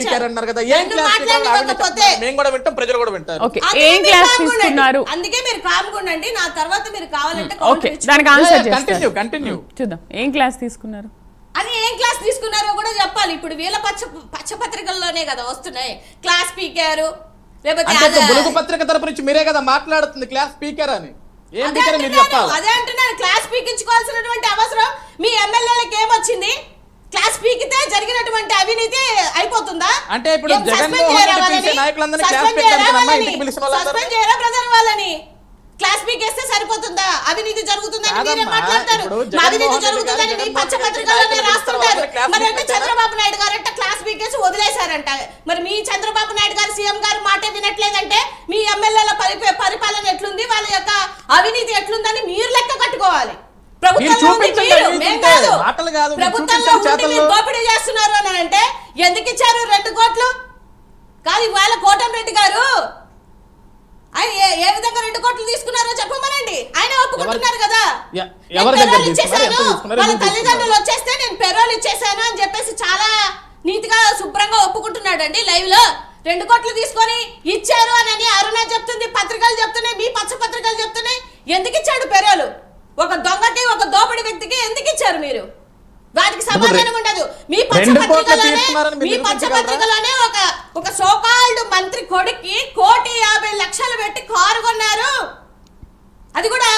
Speaker అన్నారు కదా ఏం రెండు క్లాస్ స్పీకర్ అవినీతి మాట్లాడకపోతే అంటున్నారు. మేము కూడా వింటాం ప్రజలు కూడా వింటారు. ఓకే ఏం క్లాస్. తీసుకున్నారు? అందుకే మీరు కామ్గా ఉండండి నా తర్వాత మీరు కావాలంటే ఓకే కౌంటర్ ఇచ్చుకోండి. దానికి ఆన్సర్ కంటిన్యూ చేస్తారు కంటిన్యూ చూద్దాం. ఏం క్లాస్ తీసుకున్నారు? అది ఏం క్లాస్ తీసుకున్నారో కూడా చెప్పాలి. ఇప్పుడు వీళ్ళ పచ్చ పచ్చ పత్రికల్లోనే కదా వస్తున్నాయి. క్లాస్ పీకారు లేకపోతే బులుగు పత్రిక తరపు నుంచి మీరే కదా మాట్లాడుతుంది క్లాస్ స్పీకర్ అని. ఏం అదే స్పీకర్ మీరు అంటున్నాను, చెప్పాలి? అదే అంటున్నాను. క్లాస్ పీకించుకోవాల్సినటువంటి అవసరం మీ ఎమ్మెల్యేలకు ఏమొచ్చింది? జరిగినటువంటి అవినీతి అయిపోతుందా? అంటే ఇప్పుడు చేయరా వాళ్ళని? క్లాస్ క్లాస్ పీకేస్తే సరిపోతుందా? అవినీతి జరుగుతుందని మీరే మాట్లాడతారు? అవినీతి జరుగుతుందని గారు మీ పచ్చ జగన్మోహన్ పత్రికల్లోనే రెడ్డి రాస్తుంటారు. మరి అంటే? చంద్రబాబు నాయుడు గారు అంటే క్లాస్ పీకేసి వదిలేశారంట. మరి మీ చంద్రబాబు నాయుడు గారు సీఎం గారు మాటే వినట్లేదంటే మీ ఎమ్మెల్యేల పరి- పరిపాలన ఎట్లుంది? వాళ్ళ యొక్క అవినీతి ఎట్లుందని మీరు లెక్క కట్టుకోవాలి. ప్రభుత్వంలో ఉండి మీరు. దోపిడీ చేస్తున్నారు అని అంటే ఎందుకు ఇచ్చారు రెండు కోట్లు? కాదు ఇవాళ కోటంరెడ్డి గారు ఆయన ఏ- విధంగా రెండు కోట్లు తీసుకున్నారో చెప్పమనండి. ఆయన ఒప్పుకుంటున్నారు కదా. పెరోల్. తీసుకున్నారు? వాళ్ళ తల్లిదండ్రులు వచ్చేస్తే నేను పెరోల్ ఇచ్చేసాను అని చెప్పేసి చాలా నీతిగా శుభ్రంగా ఒప్పుకుంటున్నాడు అండి లైవ్లో రెండు కోట్లు తీసుకొని ఇచ్చారు అని అని అరుణ చెప్తుంది పత్రికలు చెప్తున్నాయి మీ పచ్చ పత్రికలు చెప్తున్నాయి. ఎందుకు ఇచ్చాడు పెరోలు? ఒక దొంగకి ఒక దోపిడి వ్యక్తికి ఎందుకు ఇచ్చారు మీరు? వాటికి సమాధానం ఉండదు. మీ పచ్చ రెండు కోట్లు పత్రికలోనే తీసుకున్నారని మీరు మీ పచ్చ నిరూపించగలరా? పత్రికలోనే ఒక ఒక సోకాల్డ్ మంత్రి కొడుక్కి కోటి యాభై లక్షలు పెట్టి కారు కొన్నారు. అది కూడా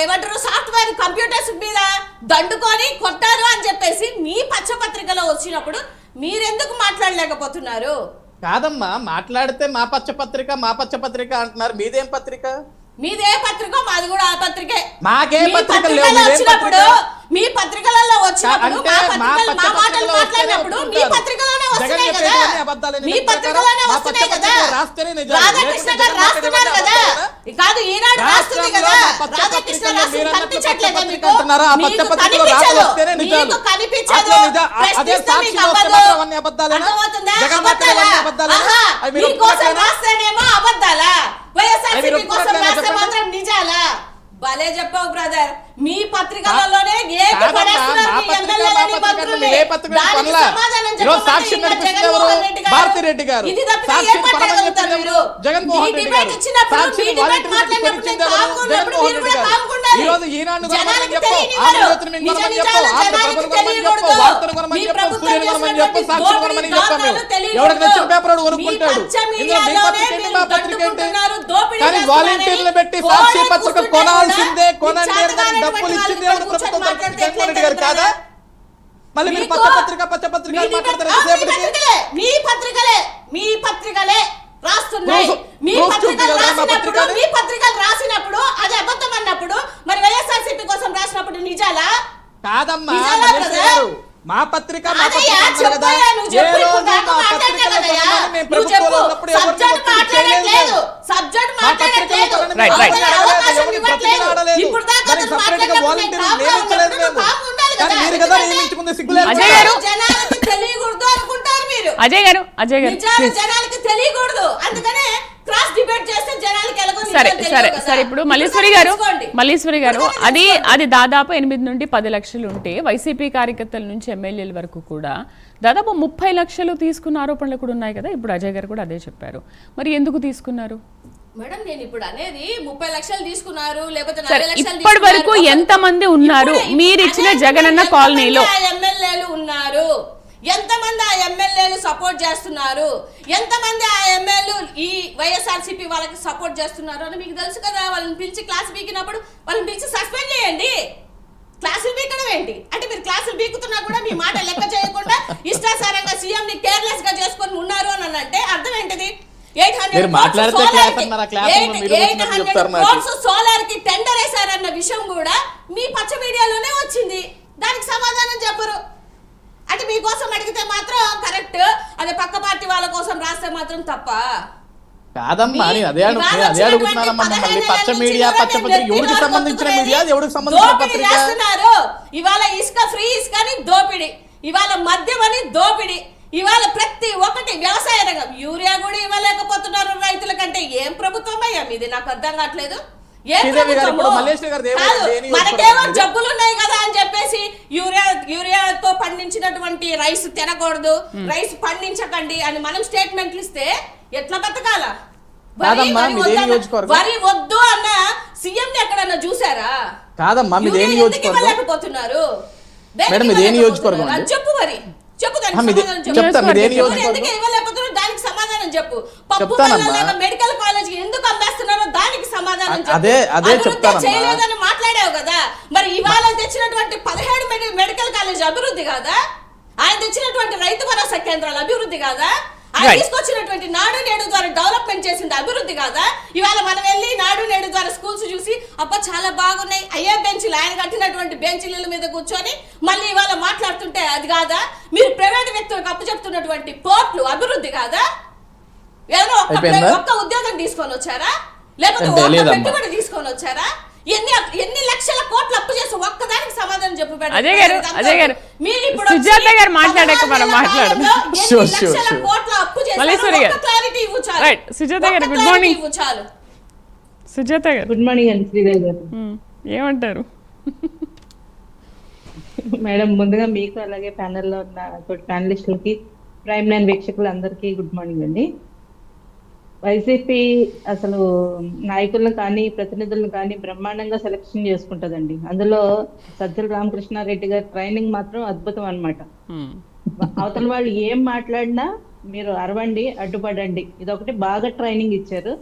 ఏమంటారు? సాఫ్ట్వేర్ కంప్యూటర్స్ మీద దండుకొని కొట్టారు అని చెప్పేసి మీ పచ్చ పత్రికలో వచ్చినప్పుడు మీరెందుకు మాట్లాడలేకపోతున్నారు? కాదమ్మా మాట్లాడితే మా పచ్చ పత్రిక మా పచ్చ పత్రిక అంటున్నారు. మీదేం పత్రిక? మీదే పత్రిక మాది కూడా ఆ పత్రికే మాకే మీదేం వచ్చినప్పుడు పత్రిక? మీ పత్రికలలో వచ్చినప్పుడు మా మా మాటలు మాట్లాడినప్పుడు పత్రికలోనే వస్తున్నాయి కదా మీ పత్రికలోనే వస్తున్నాయి కదా. రాధాకృష్ణ గారు రాస్తున్నారు కదా? కాదు ఈనాడు రాస్తుంది కదా రాధాకృష్ణ రాస్తుంది కనిపించట్లేదా మీకు పత్రిక మీకు కనిపించదు. మీకు కనిపించదు ప్రశ్నిస్తే మీకు అవ్వదు. అర్థమవుతుందా? అబద్ధాలా? మీకోసం? రాస్తేనేమో అబద్ధాలా వైఎస్ఆర్ అవి మీరు కోసం ఒప్పుకోవట్లేదా రాస్తే చెప్పండి? మాత్రం నిజాలా భలే చెప్పావు బ్రదర్ మీ పత్రికలలోనే ఏక పడేస్తున్నారు మా ఎమ్మెల్యేలని మంత్రుల్ని. దానికి కొనలా? సమాధానం జగన్మోహన్? రెడ్డి. భారతిరెడ్డి గారు. ఇది తప్పితే ఏం మాట్లాడగలుగుతారు మీరు? మీ డిబేట్. ఇచ్చినప్పుడు, మీ డిబేట్ మాట్లాడినప్పుడు నేను మీరు కూడా తెలియనివ్వరు. నిజ నిజాలు తెలియకూడదు. మీ ప్రభుత్వం చేసినటువంటి దోపిడీ తెలియకూడదు. మీ పచ్చ మీడియాలోనే మీరు దోపిడీ చేస్తున్నారని వాలంటీర్లు పెట్టి సాక్షి పత్రిక కూర్చుంటే కూడా కొనండి డబ్బులు ఇచ్చింది జగన్మోహన్ రెడ్డి గారు కాదా? మళ్ళీ మీరు పచ్చ పత్రిక పచ్చ పత్రిక మీ పత్రికలే మీ పత్రికలే రాస్తున్నాయి. మీ పత్రికలు రాసినప్పుడు? మీ పత్రికలు రాసినప్పుడు అది అబద్ధం అన్నప్పుడు మరి వైఎస్ఆర్సీపీ కోసం రాసినప్పుడు నిజాలా? కాదమ్మా మా పత్రిక మా ఏ రోజు మా మేము. ప్రభుత్వంలో ఉన్నప్పుడు సబ్జెక్ట్ మాట్లాడట్లేదు. ఇవ్వట్లేదు. బ్రతిమలాడలేదు. ఇప్పుడు దాకా అతను సిగ్గులేదు అజయ్. గారు. అజయ్ గారు అజయ్ గారు. జనాలకి తెలియకూడదు అందుకనే క్రాస్ డిబేట్ చేస్తే జనాలకి ఎలాగో సరే సరే. సరే ఇప్పుడు మల్లీశ్వరి గారు. మల్లీశ్వరి గారు అది. అది దాదాపు ఎనిమిది నుండి పది లక్షలు ఉంటే వైసీపీ కార్యకర్తల నుంచి ఎమ్మెల్యేల వరకు కూడా దాదాపు ముప్పై లక్షలు తీసుకున్న ఆరోపణలు కూడా ఉన్నాయి కదా ఇప్పుడు అజయ్ గారు కూడా అదే చెప్పారు మరి ఎందుకు తీసుకున్నారు మేడం నేను ఇప్పుడు అనేది ముప్పై లక్షలు తీసుకున్నారు లేకపోతే ఇప్పటి వరకు తీసుకున్నారు. ఎంతమంది ఉన్నారు మీరు ఇచ్చిన జగనన్న కాలనీలో ఎమ్మెల్యేలు ఉన్నారు ఎంతమంది ఆ ఎమ్మెల్యేలు సపోర్ట్ చేస్తున్నారు? ఎంతమంది ఆ ఎమ్మెల్యేలు ఈ వైఎస్ఆర్సీపీ వాళ్ళకి సపోర్ట్ చేస్తున్నారు అని మీకు తెలుసు కదా? వాళ్ళని పిలిచి క్లాస్ పీకినప్పుడు వాళ్ళని పిలిచి సస్పెండ్ చేయండి. క్లాసులు పీకడం ఏంటి? అంటే మీరు క్లాసులు పీకుతున్నా కూడా మీ మాట లెక్క చేయకుండా ఇష్టాసారంగా సీఎం ని కేర్లెస్గా చేసుకొని ఉన్నారు అని అంటే అర్థం ఏంటిది? ఎయిట్ నాకు. సోలార్కి టెండర్ వేశారన్న విషయం కూడా మీ పచ్చ మీడియాలోనే వచ్చింది. దానికి సమాధానం చెప్పరు. అంటే మీకోసం అడిగితే మాత్రం కరెక్ట్. అదే పక్క పార్టీ వాళ్ళ కోసం రాస్తే మాత్రం తప్ప. కాదమ్మా అదే ఇవాళ నేను అదే వచ్చినటువంటి అడుగుతున్నానమ్మా మళ్ళీ పదహైదు పచ్చ ఏళ్ళ మీడియా నుంచి పచ్చ కూడా పత్రిక మీరు ఎవరికి మీరు సంబంధించిన దోపిడీ మీడియా? ఎవరికి సంబంధించిన దోపిడీ పత్రిక చేస్తున్నారు. ఇవాళ ఇసుక ఫ్రీ ఇసుక అని దోపిడి. ఇవాళ మద్యం అని దోపిడి. ఇవాళ ప్రతి ఒక్కటి వ్యవసాయ రంగం. యూరియా కూడా ఇవ్వలేకపోతున్నారు రైతుల కంటే. ఏం ప్రభుత్వం అయ్యా? మీది నాకు అర్థం కావట్లేదు. ఏ ప్రభుత్వము? మనకేమో జబ్బులు ఉన్నాయి కదా అని చెప్పేసి యూరియా పండించినటువంటి రైస్ తినకూడదు రైస్ పండించకండి అని మనం స్టేట్మెంట్లు ఇస్తే ఎట్లా బతకాల? వరి- వద్దు అన్న సీఎం ఎక్కడన్నా చూసారా? కాదమ్మా యూరియా ఎందుకు నియోజకవర్గం? మేడం, ఇదే ఇవ్వలేకపోతున్నారు? నియోజకవర్గం? చెప్పు మరి చెప్పు చెప్తా, మీదే యూరియా నియోజకవర్గం? దానికి సమాధానం చెప్పు. పప్పు మెడికల్ కాలేజ్ ఎందుకు అమ్మేస్తున్నారో దానికి సమాధానం అదే- అదే. చేయలేదని మాట్లాడావు కదా. మరి ఇవాళ తెచ్చినటువంటి పదిహేడు మెడి- మెడికల్ కాలేజ్ అభివృద్ధి కాదా? ఆయన తెచ్చినటువంటి రైతు భరోసా కేంద్రాలు అభివృద్ధి కాదా? ఆయన. తీసుకొచ్చినటువంటి నాడు నేడు ద్వారా డెవలప్మెంట్ చేసింది అభివృద్ధి కాదా? ఇవాళ మనం వెళ్ళి నాడు నేడు ద్వారా స్కూల్స్ చూసి అబ్బా చాలా బాగున్నాయి. అయ్యే బెంచ్లు ఆయన కట్టినటువంటి బెంచ్ల మీద కూర్చొని మళ్ళీ ఇవాళ మాట్లాడుతుంటే అది కాదా? మీరు ప్రైవేట్ వ్యక్తులకు అప్పు చెప్తున్నటువంటి పోర్ట్లు అభివృద్ధి కాదా? ఎవరో ఒక్క ఉద్యోగం తీసుకొని వచ్చారా? లేకపోతే. పెట్టుబడి తీసుకొని వచ్చారా? ఎన్ని ఎన్ని లక్షల కోట్లు అప్పు చేసి ఒక్కదానికి సమాధానం చెప్పు మేడం. అజయ్ గారు, అజయ్ గారు, మీరు ఇప్పుడు సుజాత గారు మాట్లాడాక మనం మాట్లాడదాం. కోట్ల అప్పు ఇవ్వు చాలు. Right. సుజాత గారు, morning. ఇవ్వు చాలు సుజాత గారు గుడ్ మార్నింగ్ అండి శ్రీదేవి గారు ఉమ్, ఏమంటారు మేడం ముందుగా మీకు అలాగే ప్యానెల్లో ఉన్న ప్యానలిస్టులకి ప్రైమ్ నైన్ వీక్షకులందరికీ గుడ్ మార్నింగ్ అండి వైసీపీ అసలు నాయకులను కానీ ప్రతినిధులను కానీ బ్రహ్మాండంగా సెలెక్షన్ చేసుకుంటదండి. అందులో సజ్జల రామకృష్ణారెడ్డి గారి ట్రైనింగ్ మాత్రం అద్భుతం అన్నమాట. ఉమ్, అవతల వాళ్ళు ఏం మాట్లాడినా మీరు అరవండి అడ్డుపడండి. ఇదొకటి బాగా ట్రైనింగ్ ఇచ్చారు.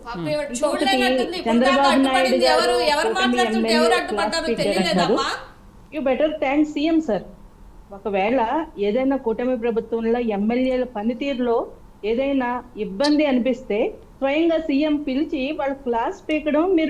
Chandrababu Naidu garu you better thank CM sir ఒకవేళ ఏదైనా కూటమి ప్రభుత్వంలో ఎమ్మెల్యేల పనితీరులో ఏదైనా ఇబ్బంది అనిపిస్తే స్వయంగా సీఎం పిలిచి వాళ్ళ క్లాస్ పీకడం మీరు